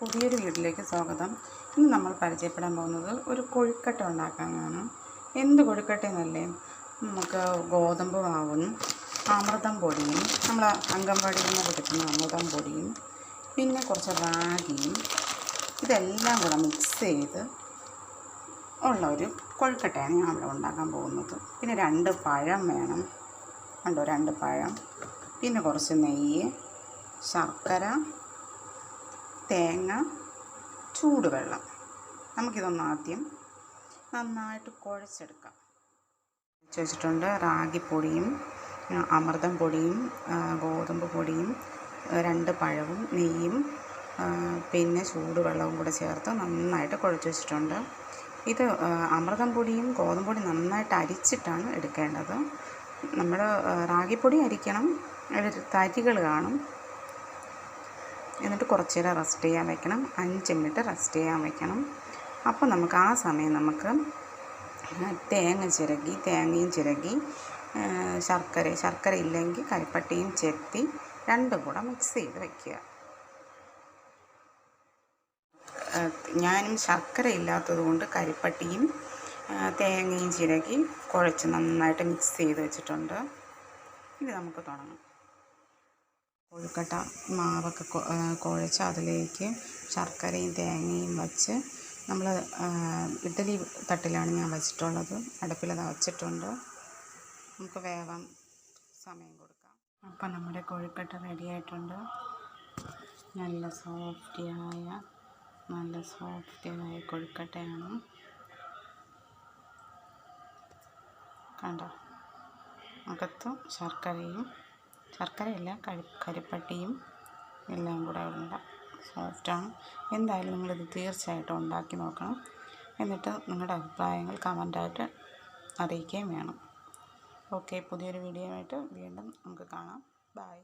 പുതിയൊരു വീട്ടിലേക്ക് സ്വാഗതം. ഇന്ന് നമ്മൾ പരിചയപ്പെടാൻ പോകുന്നത് ഒരു കൊഴുക്കട്ട ഉണ്ടാക്കാനാണ്. എന്ത് കൊഴുക്കട്ടയെന്നല്ലേ നമുക്ക് ഗോതമ്പ് മാവും അമൃതം പൊടിയും നമ്മൾ അംഗൻവാടിയിൽ നിന്ന് കിട്ടുന്ന അമൃതം പൊടിയും പിന്നെ കുറച്ച് റാഗിയും ഇതെല്ലാം കൂടെ മിക്സ് ചെയ്ത് ഉള്ള ഒരു കൊഴുക്കട്ടയാണ് ഞാൻ അവിടെ ഉണ്ടാക്കാൻ പോകുന്നത്. പിന്നെ രണ്ട് പഴം വേണം. ഉണ്ടോ രണ്ട് പഴം. പിന്നെ കുറച്ച് നെയ്യ് ശർക്കര തേങ്ങ ചൂടുവെള്ളം. നമുക്കിതൊന്ന് ആദ്യം നന്നായിട്ട് കുഴച്ചെടുക്കാം. കുഴച്ച് വെച്ചിട്ടുണ്ട് റാഗിപ്പൊടിയും അമൃതം പൊടിയും ഗോതമ്പ് പൊടിയും രണ്ട് പഴവും നെയ്യും പിന്നെ ചൂടുവെള്ളവും കൂടെ ചേർത്ത് നന്നായിട്ട് കുഴച്ച് വെച്ചിട്ടുണ്ട്. ഇത് അമൃതം പൊടിയും ഗോതമ്പ് പൊടിയും നന്നായിട്ട് അരിച്ചിട്ടാണ് എടുക്കേണ്ടത്. നമ്മൾ റാഗിപ്പൊടി അരിക്കണം. അതിൽ തരികൾ കാണും. എന്നിട്ട് കുറച്ച് നേരം റെസ്റ്റ് ചെയ്യാൻ വെക്കണം. അഞ്ച് മിനിറ്റ് റെസ്റ്റ് ചെയ്യാൻ വെക്കണം. അപ്പോൾ നമുക്ക് ആ സമയം നമുക്ക് തേങ്ങ ചിരകി തേങ്ങയും ചിരകി ശർക്കര ശർക്കര ഇല്ലെങ്കിൽ കരിപ്പട്ടിയും ചെത്തി രണ്ടും കൂടെ മിക്സ് ചെയ്ത് വയ്ക്കുക ഞാനും ശർക്കര ഇല്ലാത്തത് കൊണ്ട് കരിപ്പട്ടിയും തേങ്ങയും ചിരകി കുഴച്ച് നന്നായിട്ട് മിക്സ് ചെയ്ത് വെച്ചിട്ടുണ്ട്. ഇനി നമുക്ക് തുടങ്ങാം. കൊഴുക്കട്ട മാവൊക്കെ കുഴച്ച് അതിലേക്ക് ശർക്കരയും തേങ്ങയും വച്ച് നമ്മൾ ഇഡ്ഡലി തട്ടിലാണ് ഞാൻ വെച്ചിട്ടുള്ളത്. അടുപ്പിലത് വച്ചിട്ടുണ്ട്. നമുക്ക് വേവാൻ സമയം കൊടുക്കാം. അപ്പം നമ്മുടെ കൊഴുക്കട്ട റെഡിയായിട്ടുണ്ട് നല്ല സോഫ്റ്റിയായ നല്ല സോഫ്റ്റിയായ കൊഴുക്കട്ടയാണ്. കണ്ടോ? അകത്തും ശർക്കരയും ശർക്കരയല്ല കഴി കരിപ്പട്ടിയും എല്ലാം കൂടെ ഉണ്ടാകും സോഫ്റ്റാണ്. എന്തായാലും നിങ്ങളിത് തീർച്ചയായിട്ടും ഉണ്ടാക്കി നോക്കണം. എന്നിട്ട് നിങ്ങളുടെ അഭിപ്രായങ്ങൾ കമന്റായിട്ട് അറിയിക്കുകയും വേണം. ഓക്കെ പുതിയൊരു വീഡിയോ ആയിട്ട് വീണ്ടും നമുക്ക് കാണാം. ബായ്